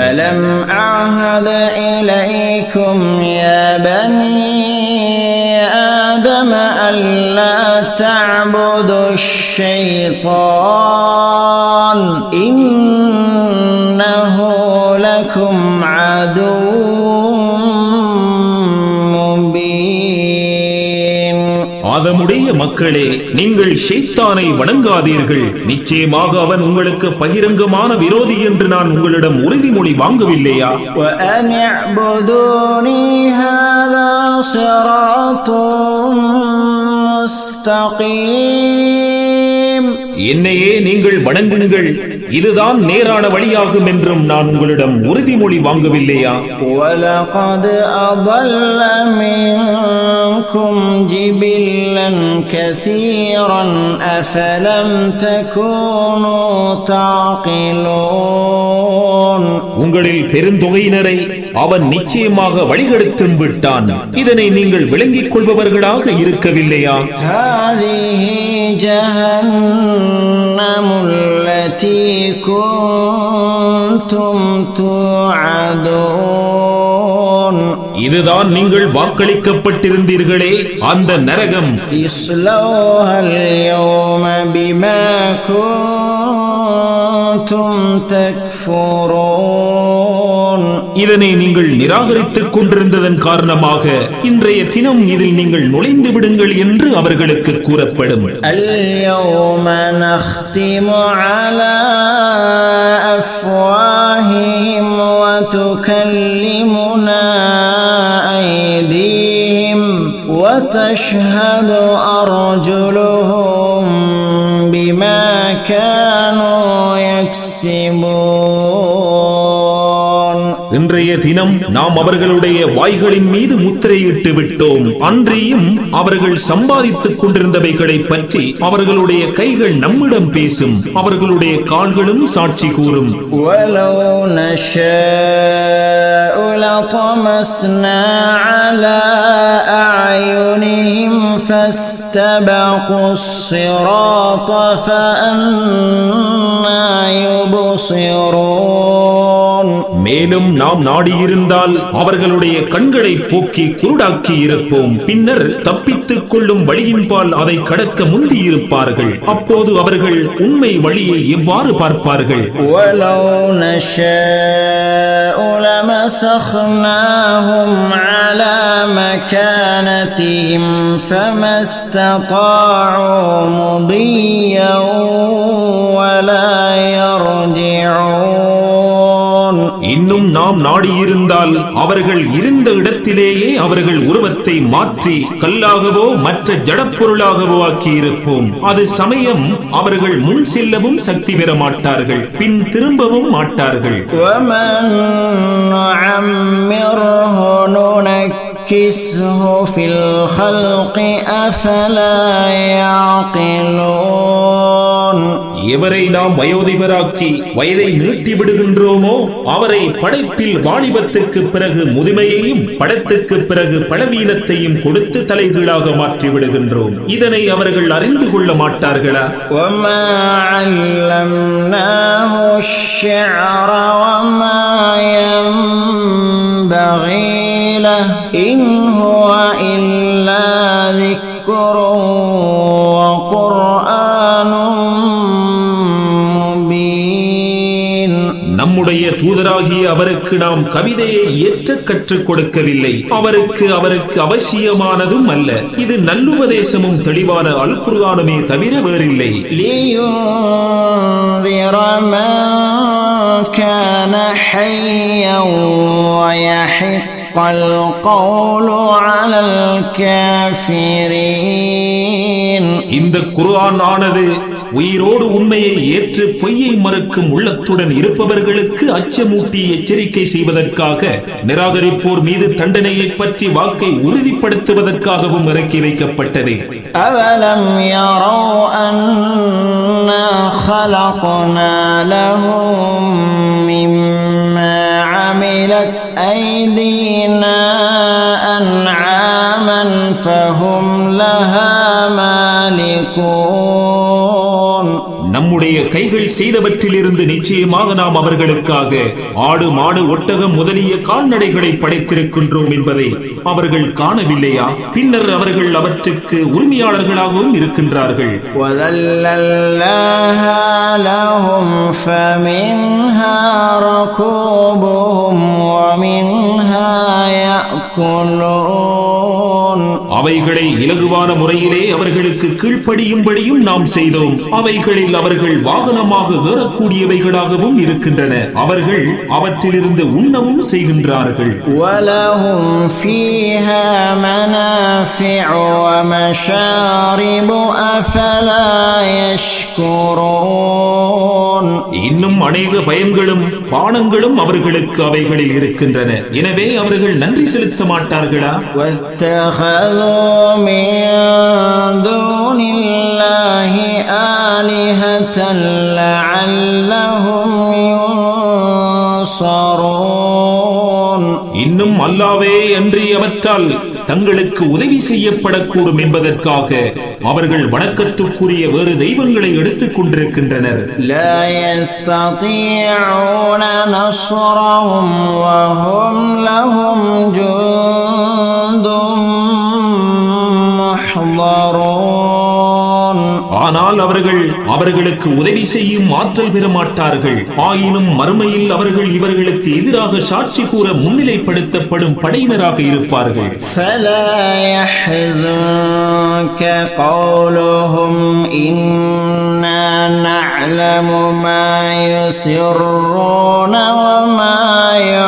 ألم أعهد إليكم يا بني آدم ألا تعبدوا الشيطان إنه ஆதமுடைய மக்களே நீங்கள் ஷைத்தானை வணங்காதீர்கள் நிச்சயமாக அவன் உங்களுக்கு பகிரங்கமான விரோதி என்று நான் உங்களிடம் உறுதிமொழி வாங்கவில்லையா وأن اعبدوني هذا صراط مستقيم என்னையே நீங்கள் வணங்குங்கள் இதுதான் நேரான வழியாகும் என்றும் நான் உங்களிடம் உறுதிமொழி வாங்கவில்லையா ولقد أضل منكم جبلا كثيرا أفلم تكونوا تعقلون உங்களில் பெருந்தொகையினரை அவன் நிச்சயமாக வழிகெடுத்தும் விட்டான் இதனை நீங்கள் விளங்கிக் கொள்பவர்களாக இருக்கவில்லையா هذه جهنم التي كنتم توعدون இதுதான் நீங்கள் வாக்களிக்கப்பட்டிருந்தீர்களே அந்த நரகம் اصلوها اليوم بما كنتم تكفرون இதனை நீங்கள் நிராகரித்துக் கொண்டிருந்ததன் காரணமாக இன்றைய தினம் இதில் நீங்கள் நுழைந்து விடுங்கள் என்று அவர்களுக்கு கூறப்படும் اليوم نختم على أفواههم وتكلمنا وتشهد أرجلهم بما كانوا يكسبون இன்றைய தினம் நாம் அவர்களுடைய வாய்களின் மீது முத்திரையிட்டு விட்டோம் அன்றியும் அவர்கள் சம்பாதித்துக் கொண்டிருந்தவைகளை பற்றி அவர்களுடைய கைகள் நம்மிடம் பேசும் அவர்களுடைய கால்களும் சாட்சி கூறும் ولو نشاء لطمسنا على أعينهم فاستبقوا الصراط فأنا يبصرون. மேலும் நாம் நாடியிருந்தால் அவர்களுடைய கண்களை போக்கி குருடாக்கி இருப்போம் பின்னர் தப்பித்துக் கொள்ளும் வழியின்பால் அதை கடக்க முந்தி இருப்பார்கள் அப்போது அவர்கள் உண்மை வழியை எவ்வாறு பார்ப்பார்கள் ولو نشاء لمسخناهم على مكانتهم فما استطاعوا مضيا நாம் நாடியிருந்தால் அவர்கள் இருந்த இடத்திலேயே அவர்கள் உருவத்தை மாற்றி கல்லாகவோ மற்ற ஜடப்பொருளாகவோ ஆக்கியிருப்போம். அது சமயம் அவர்கள் முன் செல்லவும் சக்தி பெற மாட்டார்கள் பின் திரும்பவும் மாட்டார்கள். ومن نعمره ننكسه في الخلق أفلا يعقلون எவரை நாம் வயோதிபராக்கி வயதை நீட்டி விடுகின்றோமோ அவரை படைப்பில் வாலிபத்துக்கு பிறகு முதுமையையும் படத்துக்கு பிறகு பலவீனத்தையும் கொடுத்து தலைகீழாக மாற்றி விடுகின்றோம் இதனை அவர்கள் அறிந்து கொள்ள மாட்டார்களா وما علمناه الشعر وما ينبغي له إن هو إلا ذكر وقرآن مبين நம்முடைய தூதராகிய அவருக்கு நாம் கவிதையை ஏற்ற கற்றுக் கொடுக்கவில்லை அவருக்கு அவருக்கு அவசியமானதும் அல்ல இது நல்லுபதேசமும் தெளிவான அல் குர்ஆனுமே தவிர வேறில்லை ويحق القول على الكافرين இந்த குர்ஆன் ஆனது உயிரோடு உண்மையை ஏற்று பொய்யை மறுக்கும் உள்ளத்துடன் இருப்பவர்களுக்கு அச்சமூட்டி எச்சரிக்கை செய்வதற்காக நிராகரிப்போர் மீது தண்டனையை பற்றி வாக்கை உறுதிப்படுத்துவதற்காகவும் இறக்கி வைக்கப்பட்டது أولم يروا أنا خلقنا لهم مما عملت أيدينا أنعاما فهم لها مالكون. நம்முடைய கைகள் செய்தவற்றிலிருந்து நிச்சயமாக நாம் அவர்களுக்காக ஆடு மாடு ஒட்டகம் முதலிய கால்நடைகளை படைத்திருக்கின்றோம் என்பதை அவர்கள் காணவில்லையா பின்னர் அவர்கள் அவற்றுக்கு உரிமையாளர்களாகவும் இருக்கின்றார்கள் وذللناها لهم فمنها ركوبهم ومنها يأكلون அவைகளை இலகுவான முறையிலே அவர்களுக்கு கீழ்ப்படியும்படியும் நாம் செய்தோம். அவைகளில் அவர்கள் வாகனமாக ஏறக்கூடியவைகளாகவும் இருக்கின்றன. அவர்கள் அவற்றிலிருந்து உண்ணவும் செய்கின்றார்கள். இன்னும் அநேக பயன்களும் பானங்களும் அவர்களுக்கு அவைகளில் இருக்கின்றன. எனவே அவர்கள் நன்றி செலுத்த மாட்டார்களா? واتخذوا من دون الله آلهة لعلهم ينصرون இன்னும் அல்லாவே அன்றி அவற்றால் தங்களுக்கு உதவி செய்யப்படக்கூடும் என்பதற்காக அவர்கள் வணக்கத்துக்குரிய வேறு தெய்வங்களை எடுத்துக் கொண்டிருக்கின்றனர் لا يستطيعون ஆனால் அவர்கள் அவர்களுக்கு உதவி செய்யும் ஆற்றல் பெற மாட்டார்கள் ஆயினும் மறுமையில் அவர்கள் இவர்களுக்கு எதிராக சாட்சி கூற முன்னிலைப்படுத்தப்படும் படையினராக இருப்பார்கள் فلا يحزنك قولهم إنا نعلم ما يسرون وما يعلنون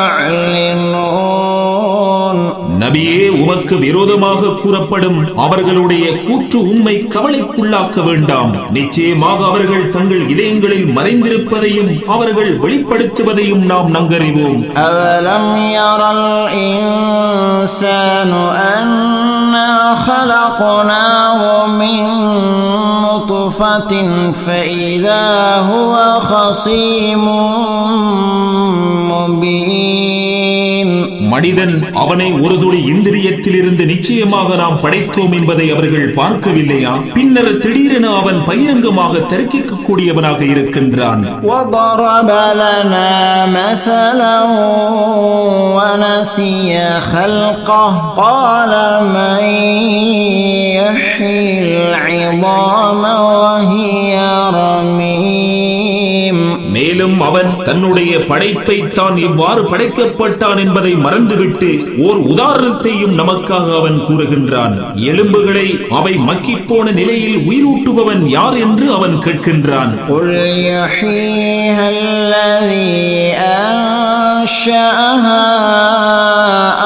நபியே உமக்கு விரோதமாக கூறப்படும் அவர்களுடைய கூற்று உண்மை கவலைக்குள்ளாக்க வேண்டாம் நிச்சயமாக அவர்கள் தங்கள் இதயங்களில் மறைந்திருப்பதையும் அவர்கள் வெளிப்படுத்துவதையும் நாம் நன்கறிவோம் أولم ير الإنسان أنا خلقناه من نطفة فإذا هو خصيم مبين மனிதன் அவனை ஒரு துளி இந்திரியத்திலிருந்து நிச்சயமாக நாம் படைத்தோம் என்பதை அவர்கள் பார்க்கவில்லையா பின்னர் திடீரென அவன் பகிரங்கமாக தர்க்கிக்க கூடியவனாக இருக்கின்றான் وضرب لنا مثلا ونسي خلقه قال من يحيي العظام மேலும் அவன் தன்னுடைய படைப்பை தான் இவ்வாறு படைக்கப்பட்டான் என்பதை மறந்துவிட்டு ஓர் உதாரணத்தையும் நமக்காக அவன் கூறுகின்றான் எலும்புகளை அவை மக்கிப் போன நிலையில் உயிரூட்டுபவன் யார் என்று அவன் கேட்கின்றான் قل يحييها الذي أنشأها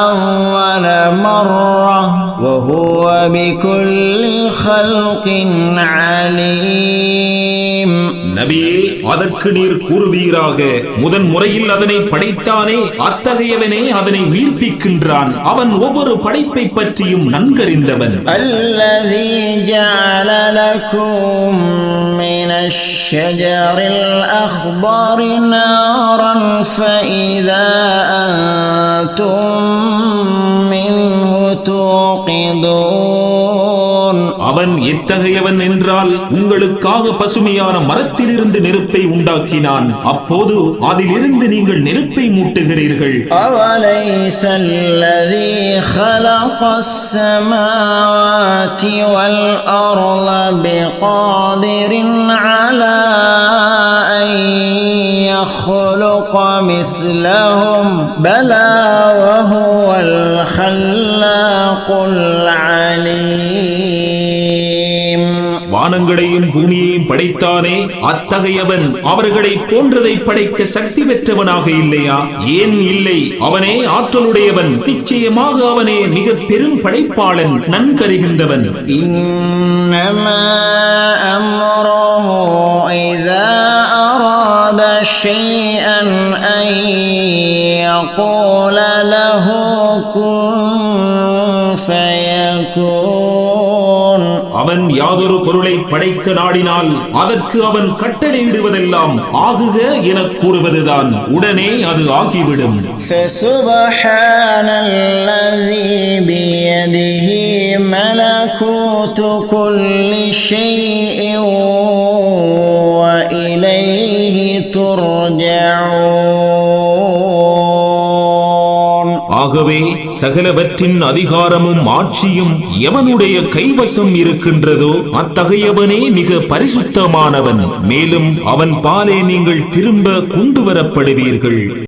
أول مرة وهو بكل خلق عليم நபியே அதற்கு நீர் கூறுவீராக முதன் முறையில் அதனை படைத்தானே அத்தகையவனே அதனை உயிர்ப்பிக்கின்றான் அவன் ஒவ்வொரு படைப்பை பற்றியும் நன்கறிந்தவன் الذي جعل لكم من الشجر الأخضر نارا فإذا أنتم منه توقدون அவன் எத்தகையவன் என்றால் உங்களுக்காக பசுமையான மரத்திலிருந்து நெருப்பை உண்டாக்கினான் அப்போது அதிலிருந்து நீங்கள் நெருப்பை மூட்டுகிறீர்கள் أوليس الذي خلق السماوات والأرض بقادر على أن يخلق مثلهم بلى وهو الخلاق العليم வானங்களையும் பூமியையும் படைத்தானே அத்தகையவன் அவர்களை போன்றதை படைக்க சக்தி பெற்றவனாக இல்லையா ஏன் இல்லை அவனே ஆற்றலுடையவன் நிச்சயமாக அவனே மிக பெரும் படைப்பாளன் நன்கறிகின்றவன் إنما أمره إذا أراد شيئا أن يقول له كن فيكون அவன் யாதொரு பொருளை படைக்க நாடினால் அதற்கு அவன் கட்டளையிடுவதெல்லாம் ஆகுக எனக் கூறுவதுதான் உடனே அது ஆகிவிடும் فسبحان الذي بيده ملكوت كل شيء وإليه ترجعون ஆகவே சகலவற்றின் அதிகாரமும் ஆட்சியும் எவனுடைய கைவசம் இருக்கின்றதோ அத்தகையவனே மிக பரிசுத்தமானவன். மேலும் அவன் பாலே நீங்கள் திரும்ப கொண்டு வரப்படுவீர்கள்.